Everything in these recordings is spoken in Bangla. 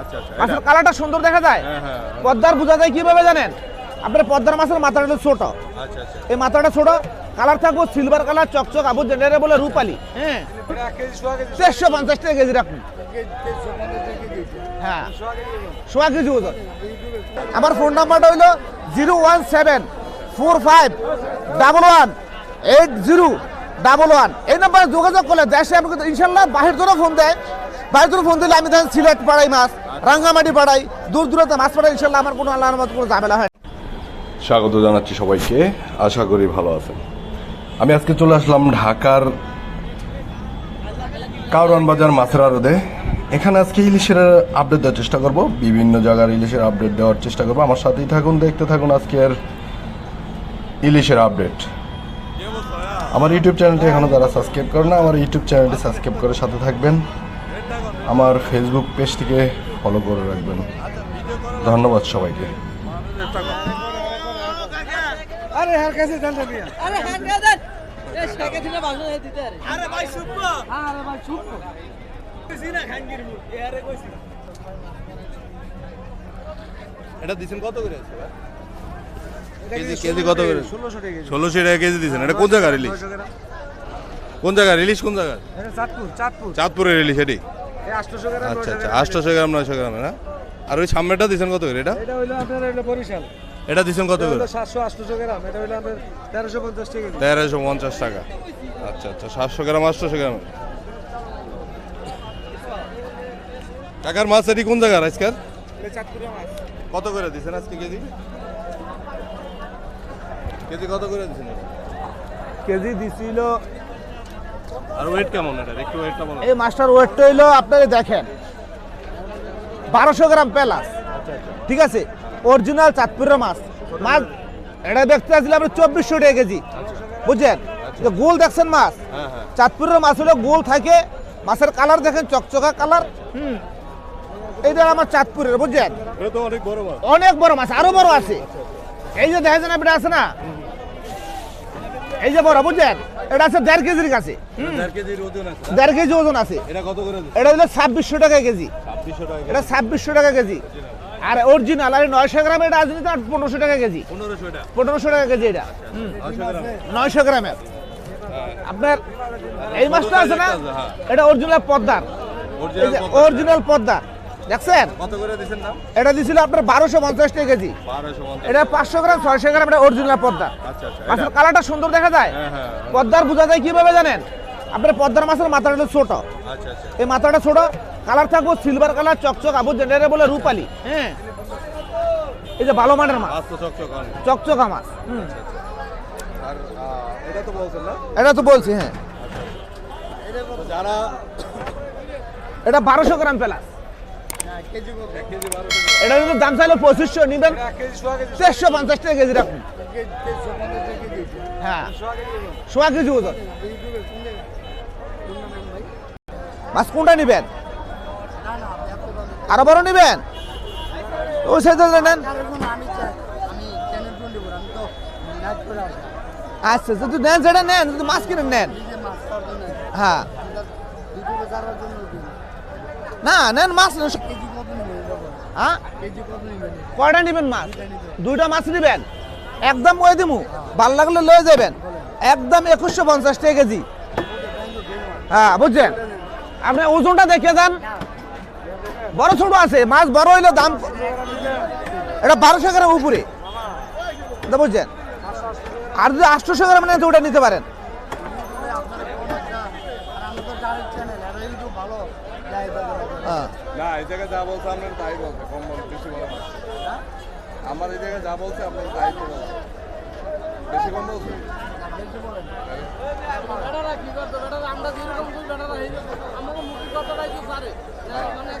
আচ্ছা আচ্ছা মাছের কালারটা সুন্দর দেখা যায়। হ্যাঁ হ্যাঁ পদ্মার বোঝা যায় কীভাবে জানেন? আপনার পদ্মার মাছের মাথাটা ছোট। আচ্ছা আচ্ছা। এই মাথাটা ছোট কালার থাকব সিলভার কালার চকচক আবু জেনারে বলে রূপালি। হ্যাঁ। চারশো পঞ্চাশ টাকা কেজি রাখুন হ্যাঁ। সোয়া কেজি ওজন। আমার ফোন নাম্বারটা হইল zero one seven four five double one eight zero double one. এই নাম্বারে যোগাযোগ করলে দেশে আমি কিন্তু ইনশাল্লাহ বাহির ধরেও ফোন দেয়। বাহির ধরে ফোন দিলে আমি দেখেন সিলেট পাড়াই মাছ। রাঙ্গামাটি পাড়াই দূর দূরতে মাছ পাড়াই ইনশাল্লাহ আমার কোনো আল্লাহর মতো কোনো ঝামেলা হয় স্বাগত জানাচ্ছি সবাইকে। আশা করি ভালো আছেন। আমি আজকে চলে আসলাম ঢাকার কাউরান বাজার মাছের আড়দে এখানে আজকে ইলিশের আপডেট দেওয়ার চেষ্টা করব। বিভিন্ন জায়গার ইলিশের আপডেট দেওয়ার চেষ্টা করব। আমার সাথেই থাকুন, দেখতে থাকুন আজকের ইলিশের আপডেট আমার ইউটিউব চ্যানেলটি এখনও যারা সাবস্ক্রাইব করেন না, আমার ইউটিউব চ্যানেলটি সাবস্ক্রাইব করে সাথে থাকবেন। আমার ফেসবুক পেজটিকে ফলো করে রাখবেন। ধন্যবাদ সবাইকে। আরে হ্যাঁ দেন এ শেখে দিলে ভালো হয়ে দিতে আরে আরে ভাই শুভ। আরে ভাই শুভ। এটা দিছেন কত করে? কেজি কেজি কত করে? ষোলোশো টাকা কেজি। দিছেন। এটা কোন জায়গার ইলিশ কোন জায়গার ইলিশ কোন জায়গার এটা চাঁদপুর চাঁদপুর। চাঁদপুরের ইলিশ এটি? আচ্ছা আচ্ছা আটশোশো গ্রাম নয়শো গ্রামে না? আর ওই সামনেটা দিছেন কত করে এটা? এটা হইল আপনার হইল বরিশাল। এটা দিছেন কত করে? সাতশো আটশোশো গ্রাম এটা হইল আপনার তেরোশো পঞ্চাশ টাকা তেরোশো পঞ্চাশ টাকা। আচ্ছা আচ্ছা সাতশো গ্রাম আটশোশো গ্রাম। কাকার মাছ এটি কোন জায়গার আজকাল কত করে দিছেন আজকে কেজি? কেজি কত করে দিছেন কেজি দিছিল আর ওয়েট কেমন এটা? একটু ওয়েটটা বলো এই মাছটার ওয়েটটা হইল আপনারা দেখেন বারোশো গ্রাম পেলাস। ঠিক আছে? অরিজিনাল চাঁদপুরের মাছ। মাছ এটা দেখতে আসলে আপনি চব্বিশশো টাকা কেজি। বুঝছেন? গোল দেখছেন মাছ? হ্যাঁ হ্যাঁ। চাঁদপুরের মাছ হলে গোল থাকে। মাছের কালার দেখেন চকচকা কালার। হুম। এইটা আমার চাঁদপুরের বুঝছেন? অনেক বড় মাছ। অনেক বড় মাছ আরও বড় আছে। এই যে দেখেছেন আপনি আছে না? এই যে বড় বুঝছেন? এটা আছে দেড় কেজির কাছে। দেড় কেজি ওজন আছে। এটা হলো ছাব্বিশশো টাকা কেজি। এটা ছাব্বিশশো টাকা কেজি। আর অরিজিনাল আর নয়শো গ্রাম এটা আছে তো পনেরোশো টাকা কেজি। পনেরোশো টাকা কেজি এটা। নয়শো গ্রামের। আপনার এই মাছটা আছে না? হ্যাঁ। এটা অরিজিনাল পদ্মার। অরিজিনাল পদ্মার দেখছেন? এটা দিছিল আপনার বারোশো পঞ্চাশ টাকা কেজি। এটা পাঁচশো গ্রাম ছয়শো গ্রাম এটা অরিজিনাল পদ্মা। আচ্ছা আচ্ছা মাছের কালারটা সুন্দর দেখা যায়? হ্যাঁ হ্যাঁ পদ্মার বোঝা যায় কীভাবে জানেন? আপনার পদ্মার মাছের মাথাটা ছোট। আচ্ছা এই মাথাটা ছোট কালার থাকব সিলভার কালার চকচক আবু জেনারে বলে রূপালি। হ্যাঁ? এই যে ভালো মানের মাছ। চকচক মাছ। এটা তো বলছি হ্যাঁ। যারা এটা বারোশো গ্রাম পেলা এক কেজি বারোশো এটা কিন্তু দাম চাইলে পঁচিশশো নিবেন। চারশো পঞ্চাশ টাকা কেজি রাখুন। হ্যাঁ। সোয়া কেজি ওজন। মাছ কোনটা নিবেন? আরও বড় নিবেন? ওই সাইজে নেন। আচ্ছা যদি নেন সেটা নেন, যদি মাছ কিনে নেন। হ্যাঁ। না, নেন মাছ, নেন হ্যাঁ? কয়টা নিবেন মাছ? দুইটা মাছ নিবেন? একদম ওই দিমু। ভালো লাগলে লয়ে যাবেন। একদম একুশশো পঞ্চাশ টাকা কেজি। হ্যাঁ বুঝছেন? আপনি ওজনটা দেখে যান বড় ছোট আছে, মাছ বড় হইলে দাম এটা বারোশো গ্রাম উপরে। বুঝছেন? আর যদি আটশোশো গ্রাম নেন ওটা নিতে পারেন। না এই জায়গায় যা বলছে আপনার তাই বলছে কম বল বেশি বলে আমার এই জায়গায় যা বলছে আপনার তাই তো বলছে বেশি কম বলছে আমরা যেরকম আমাকে মুখি কথাটাই তো পারে। মানে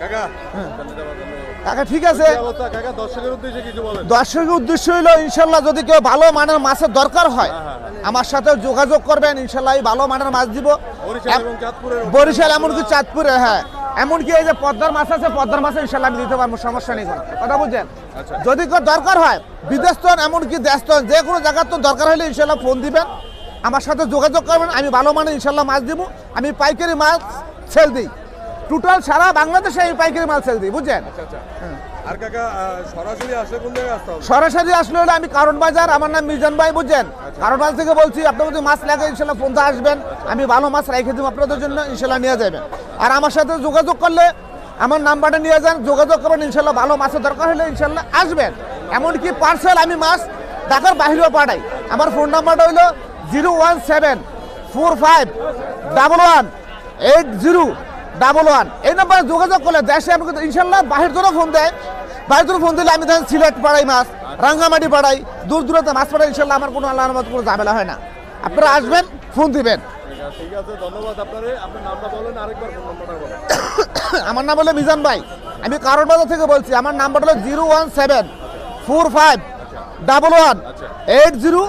কাকা হ্যাঁ। যাওয়ার জন্য কাকা? ঠিক আছে। দর্শকের উদ্দেশ্যে কিছু বলেন। দর্শকের উদ্দেশ্য হলো ইনশাল্লাহ যদি কেউ ভালো মানের মাছের দরকার হয়। আমার সাথে যোগাযোগ করবেন ইনশাল্লাহ ভালো মানের মাছ দিব। বরিশাল এমনকি চাঁদপুরে হ্যাঁ। এমনকি এই যে পদ্মার মাছ আছে পদ্মার মাছ ইনশাল্লাহ আমি দিতে পারব সমস্যা নেই কোনো। কথা বুঝছেন? আচ্ছা। যদি কেউ দরকার হয় বিদেশ তো এমনকি দেশ তো যে কোনো জায়গার তো দরকার হলে ইনশাল্লাহ ফোন দিবেন। আমার সাথে যোগাযোগ করবেন আমি ভালো মানে ইনশাল্লাহ মাছ দিব। আমি পাইকারি মাছ সেল দিই। টোটাল সারা বাংলাদেশে আমি পাইকারি মাল সেল দিই বুঝছেন? আচ্ছা আর কাকা সরাসরি আসলে কোন জায়গায় আসতে হবে? সরাসরি আসলে হলে আমি কারণ বাজার আমার নাম মিজান ভাই বুঝছেন? কারণ বাজার থেকে বলছি আপনার যদি মাছ লাগে ইনশাল্লাহ ফোনতে আসবেন। আমি ভালো মাছ রেখে দেবো আপনাদের জন্য ইনশাল্লাহ নিয়ে যাবেন। আর আমার সাথে যোগাযোগ করলে আমার নাম্বারটা নিয়ে যান যোগাযোগ করবেন ইনশাল্লাহ ভালো মাছের দরকার হলে ইনশাল্লাহ আসবেন। এমনকি পার্সেল আমি মাছ ঢাকার বাহিরেও পাঠাই। আমার ফোন নাম্বারটা হলো zero one seven four five double one eight zero double one এই নাম্বারে যোগাযোগ করলে দেশে আমাকে তো ইনশাল্লাহ বাহির ধরে ফোন দেয় বাহির ধরে ফোন দিলে আমি ধরেন সিলেট পাড়াই মাছ রাঙ্গামাটি পাড়াই দূর দূরতে মাছ পাড়াই ইনশাল্লাহ আমার কোনো আল্লাহর মতো কোনো ঝামেলা হয় না। আপনারা আসবেন ফোন দিবেন। ঠিক আছে ধন্যবাদ আপনার। নামটা বলেন আরেকবার ফোন নাম্বারটা বলেন। আমার নাম হলো মিজান ভাই। আমি কারণ বাজার থেকে বলছি আমার নাম্বার হলো zero one seven four five double one eight zero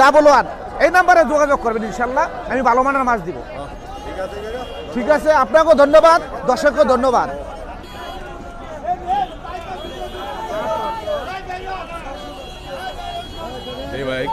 double one. এই নাম্বারে যোগাযোগ করবেন ইনশাল্লাহ আমি ভালো মানের মাছ দিব। ঠিক আছে আপনাকে আপনাকেও ধন্যবাদ দর্শককেও ধন্যবাদ। ভাই